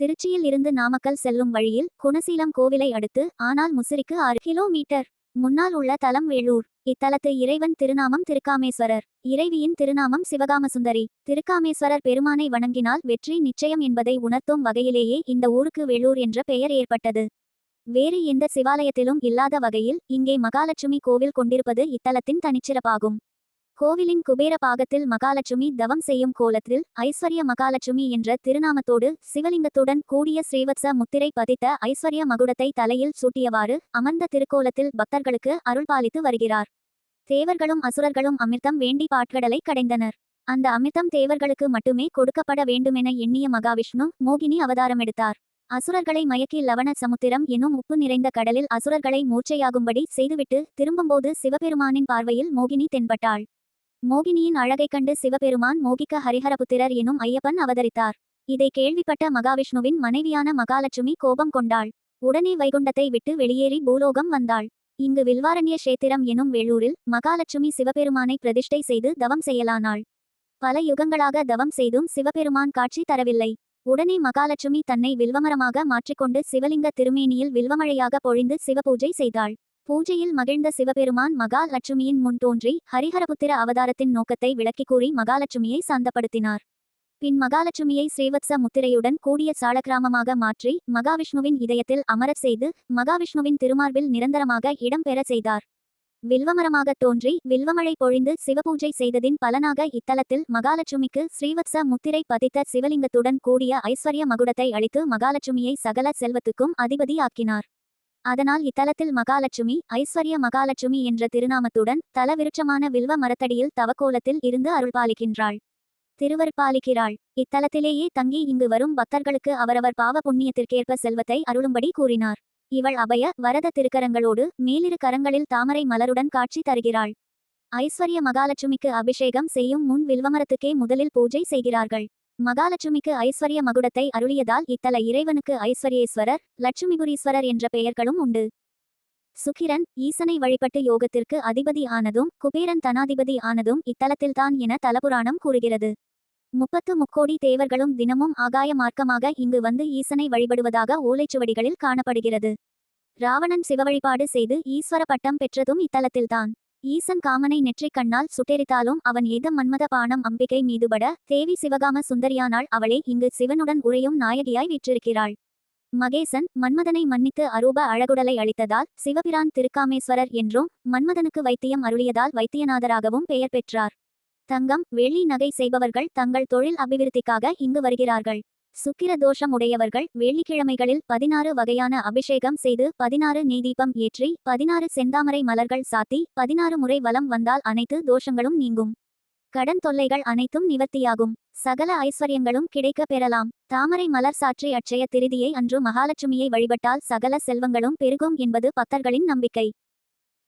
திருச்சியில் இருந்து நாமக்கல் செல்லும் வழியில் குணசீலம் கோவிலை அடுத்து ஆனால் முசிறிக்கு ஆறு கிலோமீட்டர் முன்னால் உள்ள தலம் வேலூர். இத்தலத்து இறைவன் திருநாமம் திருக்காமேஸ்வரர். இறைவியின் திருநாமம் சிவகாமசுந்தரி. திருக்காமேஸ்வரர் பெருமானை வணங்கினால் வெற்றி நிச்சயம் என்பதை உணர்த்தும் வகையிலேயே இந்த ஊருக்கு வேலூர் என்ற பெயர் ஏற்பட்டது. வேறு எந்த சிவாலயத்திலும் இல்லாத வகையில் இங்கே மகாலட்சுமி கோவில் கொண்டிருப்பது இத்தலத்தின் தனிச்சிறப்பாகும். கோவிலின் குபேர பாகத்தில் மகாலட்சுமி தவம் செய்யும் கோலத்தில் ஐஸ்வர்ய மகாலட்சுமி என்ற திருநாமத்தோடு சிவலிங்கத்துடன் கூடிய ஸ்ரீவத்ச முத்திரை பதித்த ஐஸ்வர்ய மகுடத்தை தலையில் சூட்டியவாறு அமர்ந்த திருக்கோலத்தில் பக்தர்களுக்கு அருள்பாலித்து வருகிறார். தேவர்களும் அசுரர்களும் அமிர்தம் வேண்டி பாட்கடலை கடைந்தனர். அந்த அமிர்தம் தேவர்களுக்கு மட்டுமே கொடுக்கப்பட வேண்டுமென எண்ணிய மகாவிஷ்ணு மோகினி அவதாரம் எடுத்தார். அசுரர்களை மயக்கி லவண சமுத்திரம் எனும் உப்பு நிறைந்த கடலில் அசுரர்களை மூர்ச்சையாகும்படி செய்துவிட்டு திரும்பும்போது சிவபெருமானின் பார்வையில் மோகினி தென்பட்டாள். மோகினியின் அழகைக் கண்டு சிவபெருமான் மோகிக்க ஹரிஹரபுத்திரர் எனும் ஐயப்பன் அவதரித்தார். இதை கேள்விப்பட்ட மகாவிஷ்ணுவின் மனைவியான மகாலட்சுமி கோபம் கொண்டாள். உடனே வைகுண்டத்தை விட்டு வெளியேறி பூலோகம் வந்தாள். இங்கு வில்வாரண்ய கஷேத்திரம் எனும் வேளூரில் மகாலட்சுமி சிவபெருமானை பிரதிஷ்டை செய்து தவம் செய்யலானாள். பல யுகங்களாக தவம் செய்தும் சிவபெருமான் காட்சி தரவில்லை. உடனே மகாலட்சுமி தன்னை வில்வமரமாக மாற்றிக்கொண்டு சிவலிங்க திருமேனியில் வில்வமழையாக பொழிந்து சிவபூஜை செய்தாள். பூஜையில் மகிழ்ந்த சிவபெருமான் மகாலட்சுமியின் முன் தோன்றி ஹரிஹரபுத்திர அவதாரத்தின் நோக்கத்தை விளக்கிக் கூறி மகாலட்சுமியை சாந்தப்படுத்தினார். பின் மகாலட்சுமியை ஸ்ரீவத்ச முத்திரையுடன் கூடிய சாலக்கிராமமாக மாற்றி மகாவிஷ்ணுவின் இதயத்தில் அமரச் செய்து மகாவிஷ்ணுவின் திருமார்பில் நிரந்தரமாக இடம்பெற செய்தார். வில்வமரமாக தோன்றி வில்வமழை பொழிந்து சிவபூஜை செய்ததின் பலனாக இத்தலத்தில் மகாலட்சுமிக்கு ஸ்ரீவத்ச முத்திரை பதித்த சிவலிங்கத்துடன் கூடிய ஐஸ்வர்ய மகுடத்தை அளித்து மகாலட்சுமியை சகல செல்வத்துக்கும் அதிபதி ஆக்கினார் அதனால் இத்தலத்தில் மகாலட்சுமி ஐஸ்வர்ய மகாலட்சுமி என்ற திருநாமத்துடன் தலவிருட்சமான வில்வ மரத்தடியில் தவக்கோலத்தில் இருந்து அருள்பாலிக்கின்றாள் திருவருட்பாலிக்கிறாள் இத்தலத்திலேயே தங்கி இங்கு வரும் பக்தர்களுக்கு அவரவர் பாவ புண்ணியத்திற்கேற்ப செல்வத்தை அருளும்படி கூறினார். இவள் அபய வரத திருக்கரங்களோடு மேலிரு கரங்களில் தாமரை மலருடன் காட்சி தருகிறாள். ஐஸ்வர்ய மகாலட்சுமிக்கு அபிஷேகம் செய்யும் முன் வில்வமரத்துக்கே முதலில் பூஜை செய்கிறார்கள். மகாலட்சுமிக்கு ஐஸ்வர்ய மகுடத்தை அருளியதால் இத்தல இறைவனுக்கு ஐஸ்வர்யேஸ்வரர் லட்சுமிபுரீஸ்வரர் என்ற பெயர்களும் உண்டு. சுக்கிரன் ஈசனை வழிபட்டு யோகத்திற்கு அதிபதி ஆனதும் குபேரன் தனாதிபதி ஆனதும் இத்தலத்தில்தான் என தலபுராணம் கூறுகிறது. முப்பத்து முக்கோடி தேவர்களும் தினமும் ஆகாய மார்க்கமாக இங்கு வந்து ஈசனை வழிபடுவதாக ஓலைச்சுவடிகளில் காணப்படுகிறது. ராவணன் சிவவழிபாடு செய்து ஈஸ்வர பட்டம் பெற்றதும் இத்தலத்தில்தான். ஈசன் காமனை நெற்றிக் கண்ணால் சுட்டெரித்தாலும் அவன் ஏதம் மன்மத பானம் அம்பிகை மீதுபட தேவி சிவகாம சுந்தரியானாள் அவளே இங்கு சிவனுடன் உரையும் நாயகியாய் விற்றிருக்கிறாள். மகேசன் மன்மதனை மன்னித்து அரூப அழகுடலை அளித்ததால் சிவபிரான் திருக்காமேஸ்வரர் என்றும் மன்மதனுக்கு வைத்தியம் அருளியதால் வைத்தியநாதராகவும் பெயர் பெற்றார். தங்கம் வெள்ளி நகை செய்பவர்கள் தங்கள் தொழில் அபிவிருத்திக்காக இங்கு வருகிறார்கள். சுக்கிர தோஷம் உடையவர்கள் வெள்ளிக்கிழமைகளில் பதினாறு வகையான அபிஷேகம் செய்து பதினாறு நெய்தீபம் ஏற்றி பதினாறு செந்தாமரை மலர்கள் சாத்தி பதினாறு முறை வலம் வந்தால் அனைத்து தோஷங்களும் நீங்கும். கடன் தொல்லைகள் அனைத்தும் நிவர்த்தியாகும். சகல ஐஸ்வர்யங்களும் கிடைக்க பெறலாம். தாமரை மலர் சாற்றி அட்சய திருதியை அன்று மகாலட்சுமியை வழிபட்டால் சகல செல்வங்களும் பெருகும் என்பது பக்தர்களின் நம்பிக்கை.